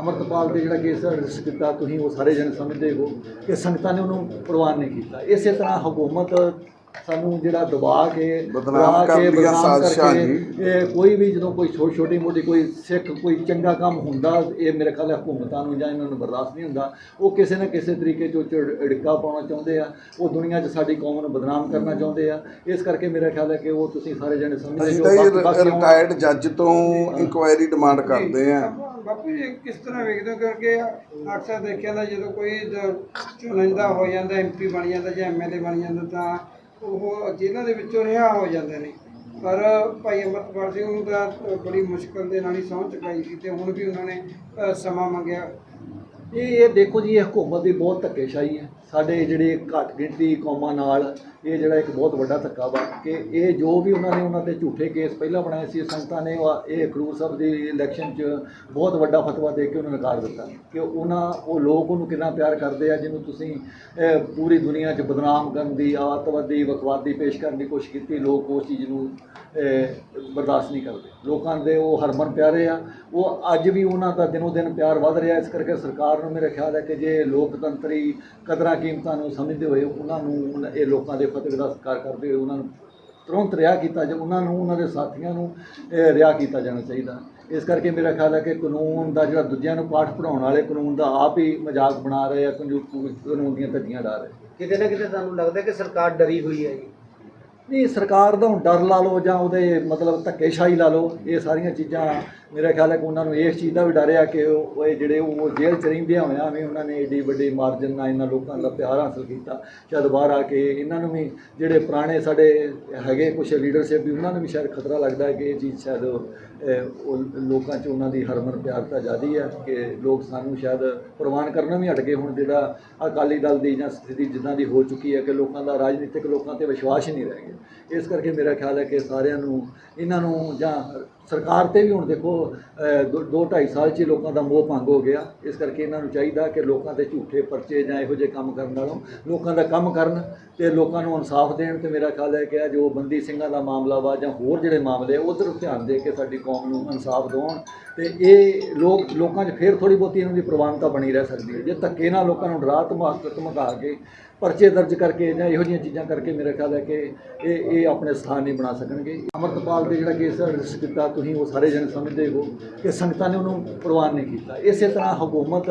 ਅਮਰਤਪਾਲ ਤੇ ਜਿਹੜਾ case register ਕੀਤਾ ਤੁਸੀਂ ਉਹ ਸਾਰੇ ਜਣ ਸਮਝਦੇ ਹੋ ਕਿ ਸੰਗਤਾਂ ਨੇ ਉਹਨੂੰ ਪ੍ਰਵਾਨ ਨਹੀਂ ਕੀਤਾ। ਇਸੇ ਤਰ੍ਹਾਂ ਹਕੂਮਤ ਸਾਨੂੰ ਜਿਹੜਾ ਦਬਾ ਕੇ ਬਦਨਾਮ ਕੇ, ਬਦਨਾਮ ਕਰਕੇ। ਇਹ ਕੋਈ ਵੀ ਜਦੋਂ ਕੋਈ ਛੋਟੀ ਛੋਟੀ ਮੋਟੀ ਕੋਈ ਸਿੱਖ ਕੋਈ ਚੰਗਾ ਕੰਮ ਹੁੰਦਾ ਇਹ ਮੇਰੇ ਖਿਆਲ ਹੈ ਹਕੂਮਤਾਂ ਨੂੰ ਜਾਂ ਇਹਨਾਂ ਨੂੰ ਬਰਦਾਸ਼ਤ ਨਹੀਂ ਹੁੰਦਾ। ਉਹ ਕਿਸੇ ਨਾ ਕਿਸੇ ਤਰੀਕੇ ਚੋਂ ਝਿੜਕਾ ਪਾਉਣਾ ਚਾਹੁੰਦੇ ਆ। ਉਹ ਦੁਨੀਆ 'ਚ ਸਾਡੀ ਕੌਮ ਨੂੰ ਬਦਨਾਮ ਕਰਨਾ ਚਾਹੁੰਦੇ ਆ। ਇਸ ਕਰਕੇ ਮੇਰਾ ਖਿਆਲ ਹੈ ਕਿ ਉਹ ਤੁਸੀਂ ਸਾਰੇ ਜਣੇ ਸਮਝਦੇ ਅਸੀਂ ਬਾਕੀ ਇਹ ਰਿਟਾਇਰਡ ਜੱਜ ਤੋਂ ਇਨਕੁਆਇਰੀ ਡਿਮਾਂਡ ਕਰਦੇ ਆ। ਬਾਪੂ ਜੀ, ਕਿਸ ਤਰ੍ਹਾਂ ਵੇਖਦੇ ਹੋ? ਕਿਉਂਕਿ ਅਕਸਰ ਦੇਖਿਆ ਜਾਂਦਾ ਜਦੋਂ ਕੋਈ ਜ- ਚੁਣਿੰਦਾ ਹੋ ਜਾਂਦਾ ਐਮਪੀ ਬਣ ਜਾਂਦਾ ਜਾਂ ਐਮਐਲਏ ਬਣ ਜਾਂਦਾ ਤਾਂ ਉਹ ਜੇਲ੍ਹਾਂ ਦੇ ਵਿੱਚੋਂ ਰਿਹਾ ਹੋ ਜਾਂਦੇ ਨੇ। ਪਰ ਭਾਈ ਅਮਰਪਾਲ ਸਿੰਘ ਨੂੰ ਤਾਂ ਬੜੀ ਮੁਸ਼ਕਲ ਦੇ ਨਾਲ ਹੀ ਸਹੁੰ ਚੁਕਾਈ ਸੀ ਤੇ ਹੁਣ ਵੀ ਉਹਨਾਂ ਨੇ ਸਮਾਂ ਮੰਗਿਆ। ਇਹ ਇਹ ਦੇਖੋ ਜੀ, ਇਹ ਹਕੂਮਤ ਦੀ ਬਹੁਤ ਧੱਕੇਸ਼ਾਹੀ ਹੈ। ਸਾਡੇ ਜਿਹੜੇ ਘੱਟ ਗਿਣਤੀ ਕੌਮਾਂ ਨਾਲ ਇਹ ਜਿਹੜਾ ਇੱਕ ਬਹੁਤ ਵੱਡਾ ਧੱਕਾ ਵਾ ਕਿ ਇਹ ਜੋ ਵੀ ਉਹਨਾਂ ਨੇ ਉਹਨਾਂ ਤੇ ਝੂਠੇ ਕੇਸ ਪਹਿਲਾਂ ਬਣਾਏ ਸੀ, ਸੰਗਤਾਂ ਨੇ ਉਹ- ਇਹ ਖਡੂਰ ਸਾਹਿਬ ਦੀ ਇਲੈਕਸ਼ਨ 'ਚ ਬਹੁਤ ਵੱਡਾ ਫਤਵਾ ਦੇ ਕੇ ਉਹਨਾਂ ਨੇ ਨਕਾਰ ਦਿੱਤਾ। ਕਿ ਉਹਨਾਂ, ਉਹ ਲੋਕ ਉਹਨੂੰ ਕਿੰਨਾ ਪਿਆਰ ਕਰਦੇ ਆ, ਜਿਹਨੂੰ ਤੁਸੀਂ ਪੂਰੀ ਦੁਨੀਆ 'ਚ ਬਦਨਾਮ ਕਰਨ ਦੀ, ਆਤਵਾਦੀ ਵਕਵਾਦੀ ਪੇਸ਼ ਕਰਨ ਦੀ ਕੋਸ਼ਿਸ਼ ਕੀਤੀ, ਲੋਕ ਉਸ ਚੀਜ਼ ਨੂੰ ਬਰਦਾਸ਼ਤ ਨਹੀਂ ਕਰਦੇ। ਲੋਕਾਂ ਦੇ ਉਹ ਹਰਮਨ ਪਿਆਰੇ ਆ। ਉਹ ਅੱਜ ਵੀ ਉਹਨਾਂ ਦਾ ਦਿਨੋ ਦਿਨ ਪਿਆਰ ਵੱਧ ਰਿਹਾ। ਇਸ ਕਰਕੇ ਸਰਕਾਰ ਨੂੰ ਮੇਰੇ ਖਿਆਲ ਹੈ ਕਿ ਜੇ ਲੋਕਤੰਤਰੀ ਕਦਰਾਂ ਕੀਮਤਾਂ ਨੂੰ ਸਮਝਦੇ ਹੋਏ ਉਹਨਾਂ ਨੂੰ ਇਹ ਲੋਕਾਂ ਦੇ ਫਤਿਹ ਦਾ ਸਤਿਕਾਰ ਕਰਦੇ ਹੋਏ ਉਹਨਾਂ ਨੂੰ ਤੁਰੰਤ ਰਿਹਾ ਕੀਤਾ ਜਾ ਉਹਨਾਂ ਨੂੰ, ਉਹਨਾਂ ਦੇ ਸਾਥੀਆਂ ਨੂੰ, ਇਹ ਰਿਹਾ ਕੀਤਾ ਜਾਣਾ ਚਾਹੀਦਾ। ਇਸ ਕਰਕੇ ਮੇਰਾ ਖਿਆਲ ਹੈ ਕਿ ਕਾਨੂੰਨ ਦਾ ਜਿਹੜਾ ਦੂਜਿਆਂ ਨੂੰ ਪਾਠ ਪੜਾਉਣ ਵਾਲੇ ਕਾਨੂੰਨ ਦਾ ਆਪ ਹੀ ਮਜ਼ਾਕ ਬਣਾ ਰਹੇ ਆ ਕਾਨੂੰਨ ਕਾਨੂੰਨ ਦੀਆਂ ਧੱਜੀਆਂ ਡਾ ਰਹੇ ਕਿਤੇ ਨਾ ਕਿਤੇ ਤੁਹਾਨੂੰ ਲੱਗਦਾ ਕਿ ਸਰਕਾਰ ਡਰੀ ਹੋਈ ਹੈ ਜੀ। ਨਹੀਂ, ਸਰਕਾਰ ਦਾ ਹੁਣ ਡਰ ਲਾ ਲਓ ਜਾਂ ਉਹਦੇ ਮਤਲਬ ਧੱਕੇਸ਼ਾਹੀ ਲਾ ਲਓ, ਇਹ ਸਾਰੀਆਂ ਚੀਜ਼ਾਂ ਮੇਰਾ ਖਿਆਲ ਹੈ ਕਿ ਉਹਨਾਂ ਨੂੰ ਇਸ ਚੀਜ਼ ਦਾ ਵੀ ਡਰ ਆ ਕਿ ਉਹ ਇਹ ਜਿਹੜੇ ਉਹ ਜੇਲ੍ਹ ਚ ਰਹਿੰਦਿਆਂ ਹੋਇਆਂ ਵੀ ਉਹਨਾਂ ਨੇ ਏਡੀ ਵੱਡੀ ਮਾਰਜਨ ਨਾਲ ਇਹਨਾਂ ਲੋਕਾਂ ਦਾ ਪਿਆਰ ਹਾਸਲ ਕੀਤਾ। ਸ਼ਾਇਦ ਬਾਹਰ ਆ ਕੇ ਇਹਨਾਂ ਨੂੰ ਵੀ ਜਿਹੜੇ ਪੁਰਾਣੇ ਸਾਡੇ ਹੈਗੇ ਕੁਝ ਲੀਡਰਸ਼ਿਪ ਵੀ, ਉਹਨਾਂ ਨੂੰ ਵੀ ਸ਼ਾਇਦ ਖਤਰਾ ਲੱਗਦਾ ਹੈ ਕਿ ਇਹ ਚੀਜ਼ ਸ਼ਾਇਦ ਲੋਕਾਂ 'ਚ ਉਹਨਾਂ ਦੀ ਹਰਮਨ ਪਿਆਰਤਾ ਜ਼ਿਆਦੀ ਹੈ ਕਿ ਲੋਕ ਸਾਨੂੰ ਸ਼ਾਇਦ ਪ੍ਰਵਾਨ ਕਰਨਾ ਵੀ ਹਟ ਗਏ ਹੁਣ ਜਿਹੜਾ ਅਕਾਲੀ ਦਲ ਦੀ ਜਾਂ ਸਥਿਤੀ ਜਿੱਦਾਂ ਦੀ ਹੋ ਚੁੱਕੀ ਹੈ ਕਿ ਲੋਕਾਂ ਦਾ ਰਾਜਨੀਤਿਕ ਲੋਕਾਂ ਤੇ ਵਿਸ਼ਵਾਸ ਹੀ ਨਹੀਂ ਰਹਿ ਗਿਆ। ਇਸ ਕਰਕੇ ਮੇਰਾ ਖਿਆਲ ਹੈ ਕਿ ਸਾਰਿਆਂ ਨੂੰ ਇਹਨਾਂ ਨੂੰ ਜਾਂ ਸਰਕਾਰ ਤੇ ਵੀ ਹੁਣ ਦੇਖੋ ਅਹ, ਦੋ ਦੋ ਢਾਈ ਸਾਲ 'ਚ ਹੀ ਲੋਕਾਂ ਦਾ ਮੋਹ ਭੰਗ ਹੋ ਗਿਆ। ਇਸ ਕਰਕੇ ਇਹਨਾਂ ਨੂੰ ਚਾਹੀਦਾ ਕਿ ਲੋਕਾਂ ਤੇ ਝੂਠੇ ਪਰਚੇ ਜਾਂ ਇਹੋ ਜਿਹੇ ਕੰਮ ਕਰਨ ਨਾਲੋਂ ਲੋਕਾਂ ਦਾ ਕੰਮ ਕਰਨ ਤੇ ਲੋਕਾਂ ਨੂੰ ਇਨਸਾਫ ਦੇਣ ਤੇ ਮੇਰਾ ਖਿਆਲ ਹੈ ਕਿ ਜੋ ਬੰਦੀ ਸਿੰਘਾਂ ਦਾ ਮਾਮਲਾ ਵਾ ਜਾਂ ਹੋਰ ਜਿਹੜੇ ਮਾਮਲੇ ਉਧਰ ਧਿਆਨ ਦੇ ਕੇ ਸਾਡੀ ਕੌਮ ਨੂੰ ਇਨਸਾਫ ਦਿਵਾਉਣ ਤੇ ਇਹ ਲੋਕ, ਲੋਕਾਂ 'ਚ ਫੇਰ ਥੋੜੀ ਬਹੁਤੀ ਇਹਨਾਂ ਦੀ ਪ੍ਰਵਾਨਤਾ ਬਣੀ ਰਹਿ ਸਕਦੀ ਹੈ। ਜੇ ਧੱਕੇ ਨਾਲ ਲੋਕਾਂ ਨੂੰ ਡਰਾ ਧਮਕ ਧਮਕਾ ਕੇ ਪਰਚੇ ਦਰਜ ਕਰਕੇ ਜਾਂ ਇਹੋ ਜਿਹੀਆਂ ਚੀਜ਼ਾਂ ਕਰਕੇ ਮੇਰਾ ਖਿਆਲ ਹੈ ਕਿ ਇਹ ਇਹ ਆਪਣੇ ਸਥਾਨ ਨਹੀਂ ਬਣਾ ਸਕਣਗੇ। ਅਮਰਤਪਾਲ ਦੇ ਜਿਹੜਾ ਕੇਸ ਰਜਿਸਟਰ ਕੀਤਾ, ਤੁਸੀਂ ਉਹ ਸਾਰੇ ਜਣ ਸਮਝਦੇ ਹੋ ਕਿ ਸੰਗਤਾਂ ਨੇ ਉਹਨੂੰ ਪ੍ਰਵਾਨ ਨਹੀਂ ਕੀਤਾ। ਇਸੇ ਤਰ੍ਹਾਂ ਹਕੂਮਤ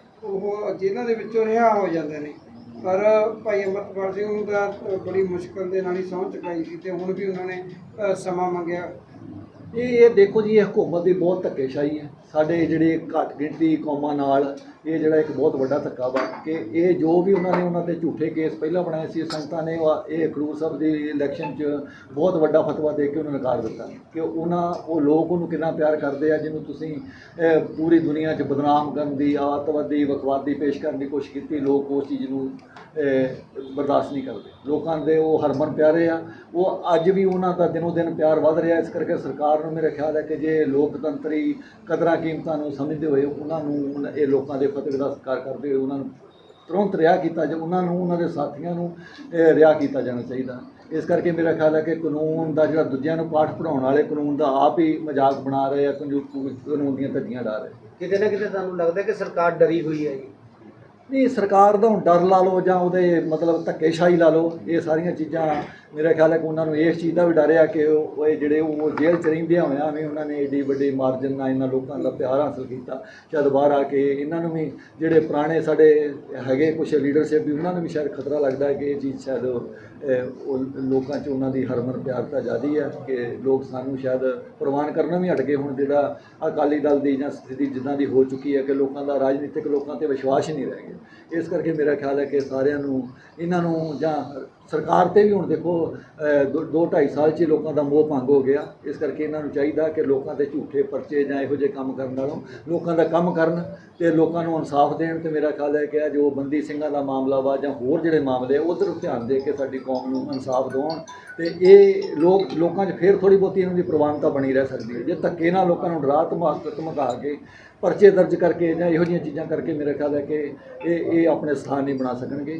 ਉਹ ਜੇਲ੍ਹਾਂ ਦੇ ਵਿੱਚੋਂ ਰਿਹਾ ਹੋ ਜਾਂਦੇ ਨੇ। ਪਰ ਭਾਈ ਅਮਰਪਾਲ ਸਿੰਘ ਨੂੰ ਤਾਂ ਬੜੀ ਮੁਸ਼ਕਲ ਦੇ ਨਾਲ ਹੀ ਸਹੁੰ ਚੁਕਾਈ ਸੀ ਤੇ ਹੁਣ ਵੀ ਉਹਨਾਂ ਨੇ ਸਮਾਂ ਮੰਗਿਆ। ਇਹ ਇਹ ਦੇਖੋ ਜੀ, ਇਹ ਹਕੂਮਤ ਦੀ ਬਹੁਤ ਧੱਕੇਸ਼ਾਹੀ ਹੈ। ਸਾਡੇ ਜਿਹੜੇ ਘੱਟ ਗਿਣਤੀ ਕੌਮਾਂ ਨਾਲ ਇਹ ਜਿਹੜਾ ਇੱਕ ਬਹੁਤ ਵੱਡਾ ਧੱਕਾ ਵਾ ਕਿ ਇਹ ਜੋ ਵੀ ਉਹਨਾਂ ਨੇ ਉਹਨਾਂ ਤੇ ਝੂਠੇ ਕੇਸ ਪਹਿਲਾਂ ਬਣਾਏ ਸੀ, ਸੰਗਤਾਂ ਨੇ ਉਹ- ਇਹ ਖਡੂਰ ਸਾਹਿਬ ਦੀ ਇਲੈਕਸ਼ਨ 'ਚ ਬਹੁਤ ਵੱਡਾ ਫਤਵਾ ਦੇ ਕੇ ਉਹਨੂੰ ਨਕਾਰ ਦਿੱਤਾ ਕਿ ਉਹਨਾਂ, ਉਹ ਲੋਕ ਉਹਨੂੰ ਕਿੰਨਾ ਪਿਆਰ ਕਰਦੇ ਆ, ਜਿਹਨੂੰ ਤੁਸੀਂ ਪੂਰੀ ਦੁਨੀਆ 'ਚ ਬਦਨਾਮ ਕਰਨ ਦੀ, ਆਤਵਾਦੀ ਵਕਵਾਦੀ ਪੇਸ਼ ਕਰਨ ਦੀ ਕੋਸ਼ਿਸ਼ ਕੀਤੀ, ਲੋਕ ਉਸ ਚੀਜ਼ ਨੂੰ ਬਰਦਾਸ਼ਤ ਨਹੀਂ ਕਰਦੇ। ਲੋਕਾਂ ਦੇ ਉਹ ਹਰਮਨ ਪਿਆਰੇ ਆ, ਉਹ ਅੱਜ ਵੀ ਉਹਨਾਂ ਦਾ ਦਿਨੋ ਦਿਨ ਪਿਆਰ ਵੱਧ ਰਿਹਾ, ਇਸ ਕਰਕੇ ਸਰਕਾਰ ਨੂੰ ਮੇਰੇ ਖਿਆਲ ਹੈ ਕਿ ਜੇ ਲੋਕਤੰਤਰੀ ਕਦਰਾਂ ਕੀਮਤਾਂ ਨੂੰ ਸਮਝਦੇ ਹੋਏ ਉਹਨਾਂ ਨੂੰ ਇਹ ਲੋਕਾਂ ਦੇ ਫਤਿਹ ਦਾ ਸਤਿਕਾਰ ਕਰਦੇ ਹੋਏ ਉਹਨਾਂ ਨੂੰ ਤੁਰੰਤ ਰਿਹਾ ਕੀਤਾ ਜਾ ਉਹਨਾਂ ਨੂੰ, ਉਹਨਾਂ ਦੇ ਸਾਥੀਆਂ ਨੂੰ ਰਿਹਾ ਕੀਤਾ ਜਾਣਾ ਚਾਹੀਦਾ। ਇਸ ਕਰਕੇ ਮੇਰਾ ਖਿਆਲ ਹੈ ਕਿ ਕਾਨੂੰਨ ਦਾ ਜਿਹੜਾ ਦੂਜਿਆਂ ਨੂੰ ਪਾਠ ਪੜਾਉਣ ਵਾਲੇ ਕਾਨੂੰਨ ਦਾ ਆਪ ਹੀ ਮਜ਼ਾਕ ਬਣਾ ਰਹੇ ਆ ਕਾਨੂੰਨ ਦੀਆਂ ਧੱਜੀਆਂ ਡਾ ਰਹੇ ਕਿਤੇ ਨਾ ਕਿਤੇ ਸਾਨੂੰ ਲੱਗਦਾ ਕਿ ਸਰਕਾਰ ਡਰੀ ਹੋਈ ਹੈ ਜੀ। ਨਹੀਂ, ਸਰਕਾਰ ਦਾ ਹੁਣ ਡਰ ਲਾ ਲਓ ਜਾਂ ਉਹਦੇ ਮਤਲਬ ਧੱਕੇਸ਼ਾਹੀ ਲਾ ਲਓ, ਇਹ ਸਾਰੀਆਂ ਚੀਜ਼ਾਂ ਮੇਰਾ ਖਿਆਲ ਹੈ ਕਿ ਉਹਨਾਂ ਨੂੰ ਇਸ ਚੀਜ਼ ਦਾ ਵੀ ਡਰ ਆ ਕਿ ਉਹ ਇਹ ਜਿਹੜੇ ਉਹ ਜੇਲ੍ਹ ਚ ਰਹਿੰਦਿਆਂ ਹੋਇਆ ਵੀ ਉਹਨਾਂ ਨੇ ਏਡੀ ਵੱਡੀ ਮਾਰਜਨ ਨਾਲ ਇਹਨਾਂ ਲੋਕਾਂ ਦਾ ਪਿਆਰ ਹਾਸਲ ਕੀਤਾ ਸ਼ਾਇਦ ਬਾਹਰ ਆ ਕੇ ਇਹਨਾਂ ਨੂੰ ਵੀ ਜਿਹੜੇ ਪੁਰਾਣੇ ਸਾਡੇ ਹੈਗੇ ਕੁਝ ਲੀਡਰਸ਼ਿਪ ਵੀ, ਉਹਨਾਂ ਨੂੰ ਵੀ ਸ਼ਾਇਦ ਖਤਰਾ ਲੱਗਦਾ ਹੈ ਕਿ ਇਹ ਚੀਜ਼ ਸ਼ਾਇਦ ਲੋਕਾਂ 'ਚ ਉਹਨਾਂ ਦੀ ਹਰਮਨ ਪਿਆਰਤਾ ਜ਼ਿਆਦੀ ਹੈ ਕਿ ਲੋਕ ਸਾਨੂੰ ਸ਼ਾਇਦ ਪ੍ਰਵਾਨ ਕਰਨਾ ਵੀ ਹਟ ਗਏ ਹੁਣ, ਜਿਹੜਾ ਅਕਾਲੀ ਦਲ ਦੀ ਜਾਂ ਸਥਿਤੀ ਜਿੱਦਾਂ ਦੀ ਹੋ ਚੁੱਕੀ ਹੈ ਕਿ ਲੋਕਾਂ ਦਾ, ਰਾਜਨੀਤਿਕ ਲੋਕਾਂ ਤੇ ਵਿਸ਼ਵਾਸ ਹੀ ਨਹੀਂ ਰਹਿ ਗਿਆ। ਇਸ ਕਰਕੇ ਮੇਰਾ ਖਿਆਲ ਹੈ ਕਿ ਸਾਰਿਆਂ ਨੂੰ, ਇਹਨਾਂ ਨੂੰ ਜਾਂ ਸਰਕਾਰ ਤੇ ਵੀ ਹੁਣ ਦੇਖੋ ਅ, ਦੋ ਦੋ ਢਾਈ ਸਾਲ 'ਚ ਲੋਕਾਂ ਦਾ ਮੋਹ ਭੰਗ ਹੋ ਗਿਆ। ਇਸ ਕਰਕੇ ਇਹਨਾਂ ਨੂੰ ਚਾਹੀਦਾ ਕਿ ਲੋਕਾਂ ਦੇ ਝੂਠੇ ਪਰਚੇ ਜਾਂ ਇਹੋ ਜਿਹੇ ਕੰਮ ਕਰਨ ਨਾਲੋਂ ਲੋਕਾਂ ਦਾ ਕੰਮ ਕਰਨ ਤੇ ਲੋਕਾਂ ਨੂੰ ਇਨਸਾਫ ਦੇਣ ਤੇ ਮੇਰਾ ਖਿਆਲ ਹੈ ਕਿ ਇਹ ਜੋ ਬੰਦੀ ਸਿੰਘਾਂ ਦਾ ਮਾਮਲਾ ਵਾ ਜਾਂ ਹੋਰ ਜਿਹੜੇ ਮਾਮਲੇ ਉਧਰ ਧਿਆਨ ਦੇ ਕੇ ਸਾਡੀ ਕੌਮ ਨੂੰ ਇਨਸਾਫ ਦਿਵਾਉਣ ਤੇ ਇਹ ਲੋਕ ਲੋਕਾਂ 'ਚ ਫੇਰ ਥੋੜੀ ਬਹੁਤੀ ਇਹਨਾਂ ਦੀ ਪ੍ਰਵਾਨਤਾ ਬਣੀ ਰਹਿ ਸਕਦੀ ਹੈ। ਜੇ ਧੱਕੇ ਨਾਲ ਲੋਕਾਂ ਨੂੰ ਡਰਾ ਧਮਾ ਧਮਕਾ ਕੇ ਪਰਚੇ ਦਰਜ ਕਰਕੇ ਜਾਂ ਇਹੋ ਜਿਹੀਆਂ ਚੀਜ਼ਾਂ ਕਰਕੇ ਮੇਰਾ ਖਿਆਲ ਹੈ ਕਿ ਇਹ ਇਹ ਆਪਣੇ ਸਥਾਨ ਨਹੀਂ ਬਣਾ ਸਕਣਗੇ।